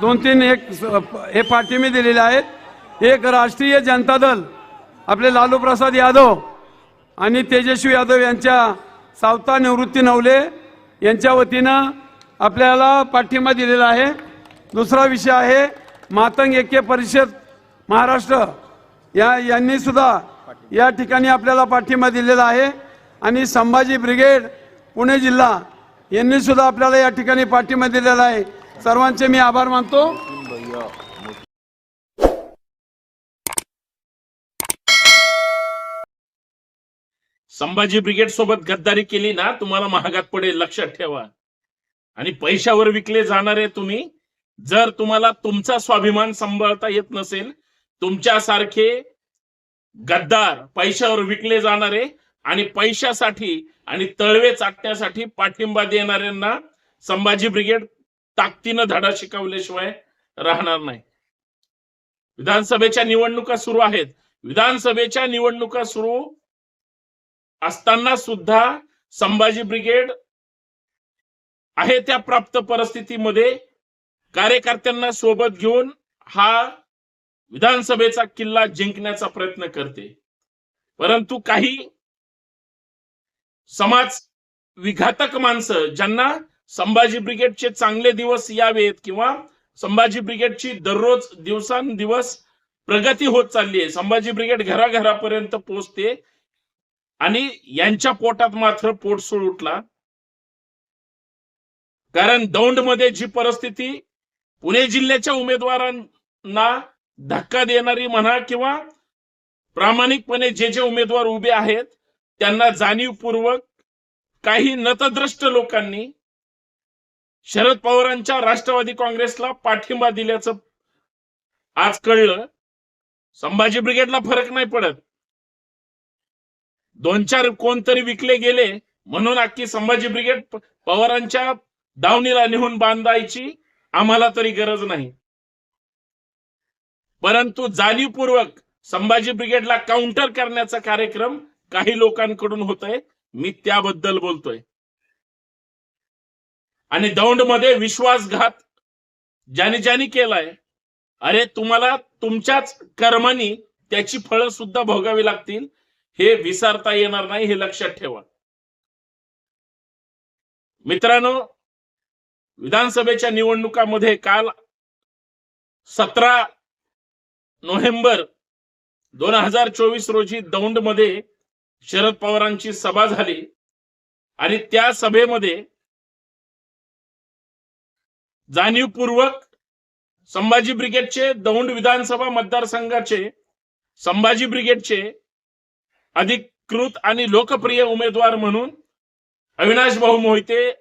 दोन तीन एक स- हे मी दिलेले आहेत. एक राष्ट्रीय जनता दल आपले लालू प्रसाद यादव आणि तेजस्वी यादव यांच्या सावता निवृत्ती नवले यांच्या वतीनं आपल्याला पाठिंबा दिलेला आहे. दुसरा विषय आहे मातंग ऐक्य परिषद महाराष्ट्र. या यांनी सुद्धा या ठिकाणी आपल्याला पाठिंबा दिलेला आहे. आणि संभाजी ब्रिगेड पुणे जिल्हा यांनी सुद्धा आपल्याला या ठिकाणी पाठिंबा दिलेला आहे. सर्वांचे मी आभार मानतो. संभाजी ब्रिगेड सोबत गद्दारी केली ना तुम्हाला महागात पडेल लक्षात ठेवा. आणि पैशावर विकले जाणारे तुम्ही जर तुम्हाला तुमचा स्वाभिमान सांभाळता येत नसेल तुमच्यासारखे गद्दार पैशावर विकले जाणारे आणि पैशासाठी आणि तळवे चाटण्यासाठी पाठिंबा देणाऱ्यांना संभाजी ब्रिगेड ताकदीनं धडा शिकवल्याशिवाय राहणार नाही. विधानसभेच्या निवडणुका सुरू आहेत. विधानसभेच्या निवडणुका सुरू असताना सुद्धा संभाजी ब्रिगेड आहे त्या प्राप्त परिस्थितीमध्ये. कार्यकर्त्यांना सोबत घेऊन हा विधानसभेचा किल्ला जिंकण्याचा प्रयत्न करते. परंतु काही समाज विघातक माणसं ज्यांना संभाजी ब्रिगेडचे चांगले दिवस यावेत किंवा संभाजी ब्रिगेडची दररोज दिवसांदिवस प्रगती होत चालली आहे. संभाजी ब्रिगेड घराघरापर्यंत पोहोचते आणि यांच्या पोटात मात्र पोटसूळ उठला. कारण दौंडमध्ये जी परिस्थिती पुणे जिल्ह्याच्या उमेदवारांना धक्का देणारी म्हणा किंवा प्रामाणिकपणे जे जे उमेदवार उभे आहेत त्यांना जाणीवपूर्वक काही नतद्रष्ट लोकांनी शरद पवारांच्या राष्ट्रवादी काँग्रेसला पाठिंबा दिल्याचं आज कळलं. संभाजी ब्रिगेडला फरक नाही पडत. दोन चार कोणतरी विकले गेले म्हणून अख्खी संभाजी ब्रिगेड पवारांच्या दावणीला नेऊन बांधायची आम्हाला तरी गरज नाही. परंतु जाणीवपूर्वक संभाजी ब्रिगेडला काउंटर करण्याचा कार्यक्रम काही लोकांकडून होत आहे मी त्याबद्दल बोलतोय. आणि दौंडमध्ये विश्वासघात ज्याने ज्याने केलाय अरे तुम्हाला तुमच्याच कर्मानी त्याची फळं सुद्धा भोगावी लागतील हे विसरता येणार नाही हे लक्षात ठेवा. मित्रांनो विधानसभेच्या निवडणुकामध्ये काल सतरा नोव्हेंबर दोन हजार चोवीस रोजी दौंडमध्ये शरद पवारांची सभा झाली आणि त्या सभेमध्ये जाणीवपूर्वक संभाजी ब्रिगेडचे दौंड विधानसभा मतदारसंघाचे संभाजी ब्रिगेडचे अधिकृत आणि लोकप्रिय उमेदवार म्हणून अविनाश भाऊ मोहिते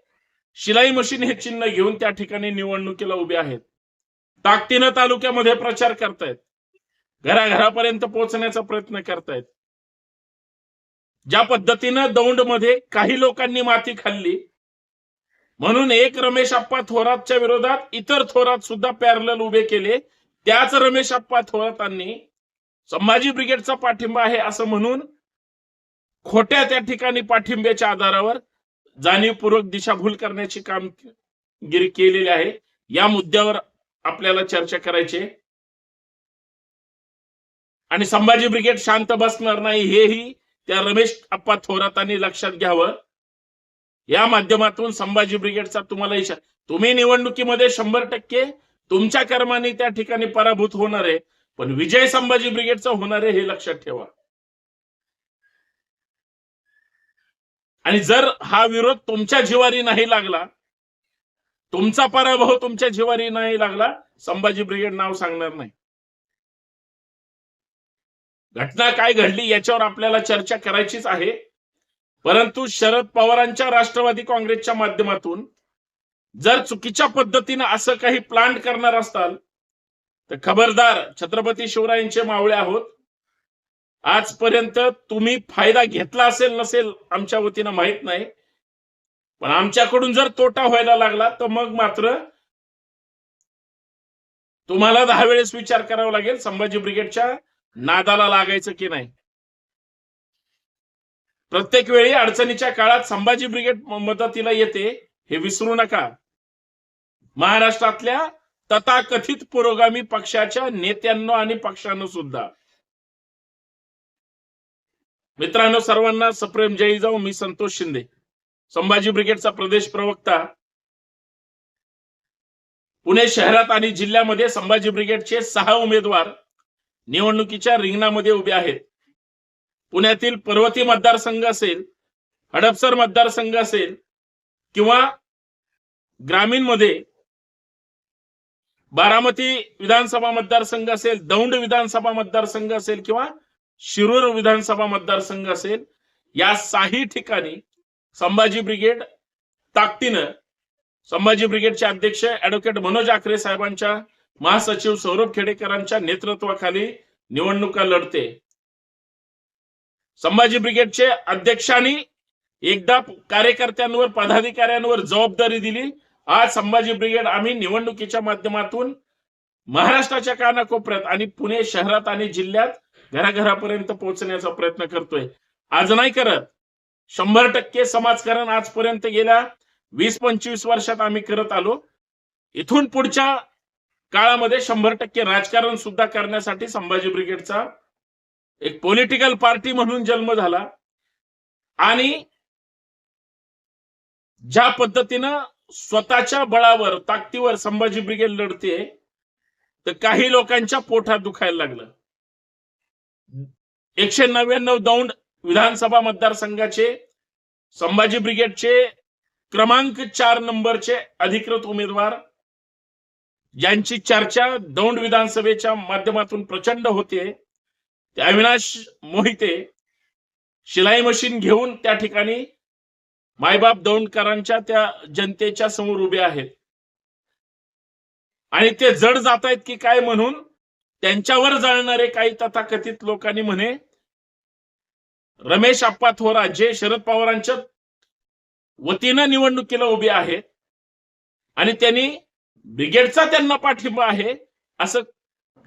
शिलाई मशीन हे चिन्ह घेऊन त्या ठिकाणी निवडणुकीला उभे आहेत. ताकदीनं तालुक्यामध्ये प्रचार करतायत. घराघरापर्यंत पोहोचण्याचा प्रयत्न करतायत. ज्या पद्धतीनं दौंडमध्ये काही लोकांनी माती खाल्ली म्हणून एक रमेश आप्पा थोरातच्या विरोधात इतर थोरात सुद्धा पॅरल उभे केले. त्याच रमेश आप्पा थोरातांनी संभाजी ब्रिगेडचा पाठिंबा आहे असं म्हणून खोट्या त्या ठिकाणी पाठिंब्याच्या आधारावर जाणीवपूर्वक दिशाभूल करण्याची कामगिरी केलेली आहे. या मुद्द्यावर आपल्याला चर्चा करायची आणि संभाजी ब्रिगेड शांत बसणार नाही हेही त्या रमेश अप्पा थोरातांनी लक्षात घ्यावं. या माध्यमातून संभाजी ब्रिगेडचा तुम्हाला इशारा तुम्ही निवडणुकीमध्ये शंभर टक्के तुमच्या कर्माने त्या ठिकाणी पराभूत होणार आहे पण विजय संभाजी ब्रिगेडचा होणार आहे हे लक्षात ठेवा. आणि जर हा विरोध तुमच्या जिवारी नाही लागला तुमचा पराभव तुमच्या जिवारी नाही लागला संभाजी ब्रिगेड नाव सांगणार नाही. घटना काय घडली याच्यावर आपल्याला चर्चा करायचीच आहे. परंतु शरद पवारांच्या राष्ट्रवादी काँग्रेसच्या माध्यमातून जर चुकीच्या पद्धतीनं असं काही प्लांट करणार असताल तर खबरदार छत्रपती शिवरायांचे मावळे आहोत. आजपर्यंत तुम्ही फायदा घेतला असेल नसेल आमच्या वतीनं माहीत नाही. पण आमच्याकडून जर तोटा व्हायला लागला तर मग मात्र तुम्हाला दहा वेळेस विचार करावा लागेल संभाजी ब्रिगेडच्या नादाला लागायचं की नाही. प्रत्येक वेळी अडचणीच्या काळात संभाजी ब्रिगेड मदतीला येते हे विसरू नका. महाराष्ट्रातल्या तथाकथित पुरोगामी पक्षाच्या नेत्यांनो आणि पक्षानं सुद्धा. मित्रांनो सर्वांना सप्रेम जय जाऊ मी संतोष शिंदे. संभाजी ब्रिगेडचा प्रदेश प्रवक्ता. पुणे शहरात आणि जिल्ह्यामध्ये संभाजी ब्रिगेडचे सहा उमेदवार निवडणुकीच्या रिंगणामध्ये उभे आहेत. पुण्यातील पर्वती मतदारसंघ असेल हडपसर मतदारसंघ असेल किंवा ग्रामीणमध्ये बारामती विधानसभा मतदारसंघ असेल दौंड विधानसभा मतदारसंघ असेल किंवा शिरूर विधानसभा मतदारसंघ असेल या साही ठिकाणी संभाजी ब्रिगेड ताकदीनं संभाजी ब्रिगेडचे अध्यक्ष ऍडव्होकेट मनोज आखरे साहेबांच्या महासचिव सौरभ खेडेकरांच्या नेतृत्वाखाली निवडणुका लढते. संभाजी ब्रिगेडचे अध्यक्षांनी एकदा कार्यकर्त्यांवर पदाधिकाऱ्यांवर जबाबदारी दिली. आज संभाजी ब्रिगेड आम्ही निवडणुकीच्या माध्यमातून महाराष्ट्राच्या कानाकोपऱ्यात आणि पुणे शहरात आणि जिल्ह्यात घराघरापर्यंत पोहोचण्याचा प्रयत्न करतोय. आज नाही करत. शंभर टक्के समाजकारण आजपर्यंत गेल्या वीस पंचवीस वर्षात आम्ही करत आलो. इथून पुढच्या काळामध्ये शंभर टक्के राजकारण सुद्धा करण्यासाठी संभाजी ब्रिगेडचा एक पॉलिटिकल पार्टी म्हणून जन्म झाला. आणि ज्या पद्धतीनं स्वतःच्या बळावर ताकदीवर संभाजी ब्रिगेड लढते तर काही लोकांच्या पोटात दुखायला लागलं. एकशे नव्याण्णव दौंड विधानसभा मतदारसंघाचे संभाजी ब्रिगेडचे क्रमांक चार नंबरचे अधिकृत उमेदवार यांची चर्चा दौंड विधानसभेच्या माध्यमातून प्रचंड होते ते अविनाश मोहिते शिलाई मशीन घेऊन त्या ठिकाणी मायबाप दौंडकरांच्या त्या जनतेच्या समोर उभे आहेत. आणि ते जड जात आहेत की काय म्हणून त्यांच्यावर जाळणारे काही तथाकथित लोकांनी म्हणे रमेश आप्पा थोरा जे शरद पवारांच्या वतीनं निवडणुकीला उभे आहेत आणि त्यांनी ब्रिगेडचा त्यांना पाठिंबा आहे असं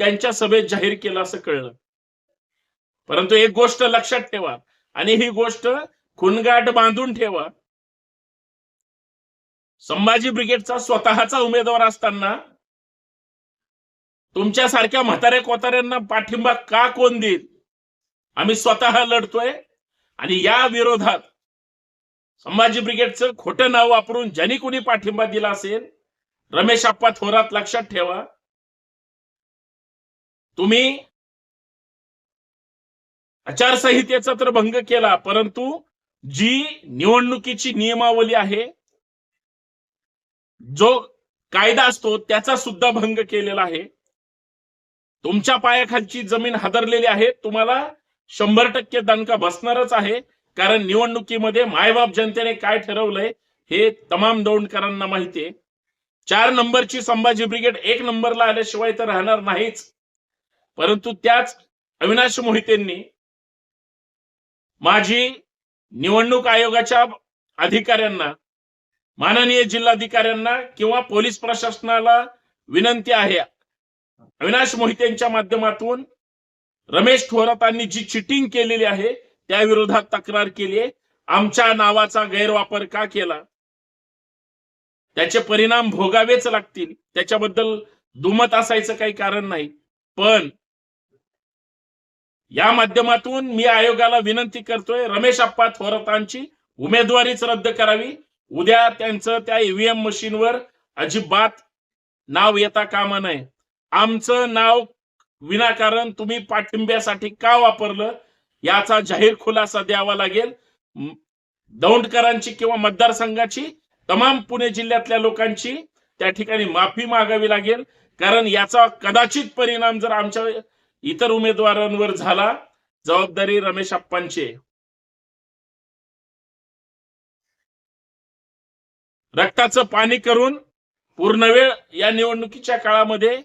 त्यांच्या सभेत जाहीर केलं असं कळलं. परंतु एक गोष्ट लक्षात ठेवा आणि ही गोष्ट खुनगाट बांधून ठेवा. संभाजी ब्रिगेडचा स्वतःचा उमेदवार असताना तुमच्यासारख्या म्हाताऱ्या कोताऱ्यांना पाठिंबा का कोण देईल? आम्ही स्वतः लढतोय आणि या विरोधात संभाजी ब्रिगेडचं खोटं नाव वापरून ज्यांनी कोणी पाठिंबा दिला असेल रमेश आप्पा थोरात लक्षात ठेवा. तुम्ही आचारसंहितेचा तर भंग केला परंतु जी निवडणुकीची नियमावली आहे जो कायदा असतो त्याचा सुद्धा भंग केलेला आहे. तुमच्या पायाखालची जमीन हादरलेली आहे तुम्हाला शंभर टक्के दणका बसणारच आहे कारण निवडणुकीमध्ये मायबाप जनतेने काय ठरवलंय हे तमाम दौंडकरांना माहितीये चार नंबरची संभाजी ब्रिगेड एक नंबरला आल्याशिवाय तर राहणार नाहीच. परंतु त्याच अविनाश मोहितेंनी माझी निवडणूक आयोगाच्या अधिकाऱ्यांना माननीय जिल्हाधिकाऱ्यांना किंवा पोलीस प्रशासनाला विनंती आहे. अविनाश मोहितेंच्या माध्यमातून रमेश थोरातांनी जी चिटिंग केलेली आहे त्या विरोधात तक्रार केली आहे. आमच्या नावाचा गैरवापर का केला? त्याचे परिणाम भोगावेच लागतील. त्याच्याबद्दल दुमत असायचं काही कारण नाही. पण या माध्यमातून मी आयोगाला विनंती करतोय रमेश आप्पा थोरातांची उमेदवारीच रद्द करावी. उद्या त्यांचं त्या ईव्हीएम मशीनवर अजिबात नाव येता कामा नये. आमचं नाव विनाकारण तुम्ही पाठिंब्यासाठी का वापरलं याचा जाहीर खुलासा द्यावा लागेल. दौंडकरांची किंवा मतदारसंघाची तमाम पुणे जिल्ह्यातल्या लोकांची त्या ठिकाणी माफी मागावी लागेल. कारण याचा कदाचित परिणाम जर आमच्या इतर उमेदवारांवर झाला जबाबदारी रमेश अप्पांचे रक्ताचं पाणी करून पूर्ण वेळ या निवडणुकीच्या काळामध्ये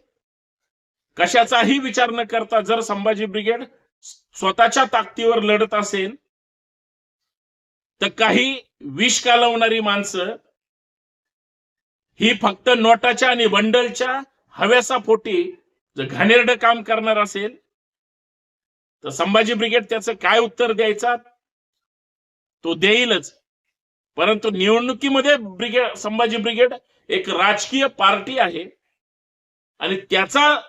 कशाचाही विचार न करता जर संभाजी ब्रिगेड स्वतःच्या ताकदीवर लढत असेल तर काही विष कालवणारी माणसं ही फक्त नोटाच्या आणि बंडलच्या हव्यासापोटी जर घाणेरडं काम करणार असेल तर संभाजी ब्रिगेड त्याचं काय उत्तर द्यायचा? तो देईलच. परंतु निवडणुकीमध्ये ब्रिगेड संभाजी ब्रिगेड एक राजकीय पार्टी आहे. आणि त्याचा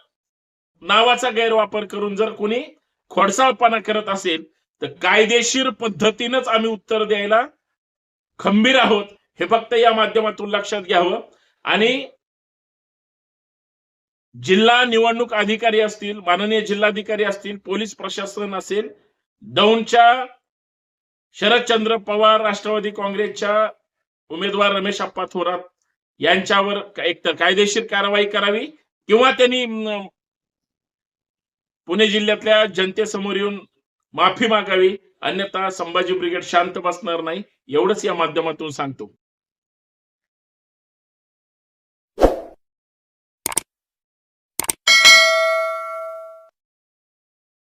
नावाचा गैरवापर करून जर कोणी खोडसाळपणा करत असेल तर कायदेशीर पद्धतीनंच आम्ही उत्तर द्यायला खंबीर आहोत. हे फक्त या माध्यमातून लक्षात घ्यावं. आणि जिल्हा निवडणूक अधिकारी असतील माननीय जिल्हाधिकारी असतील पोलीस प्रशासन असेल दौंडच्या शरदचंद्र पवार राष्ट्रवादी काँग्रेसच्या उमेदवार रमेश अप्पा थोरात यांच्यावर एकतर कायदेशीर कारवाई करावी किंवा त्यांनी पुणे जिल्ह्यातल्या जनतेसमोर येऊन माफी मागावी. अन्यथा संभाजी ब्रिगेड शांत बसणार नाही. एवढंच या माध्यमातून सांगतो.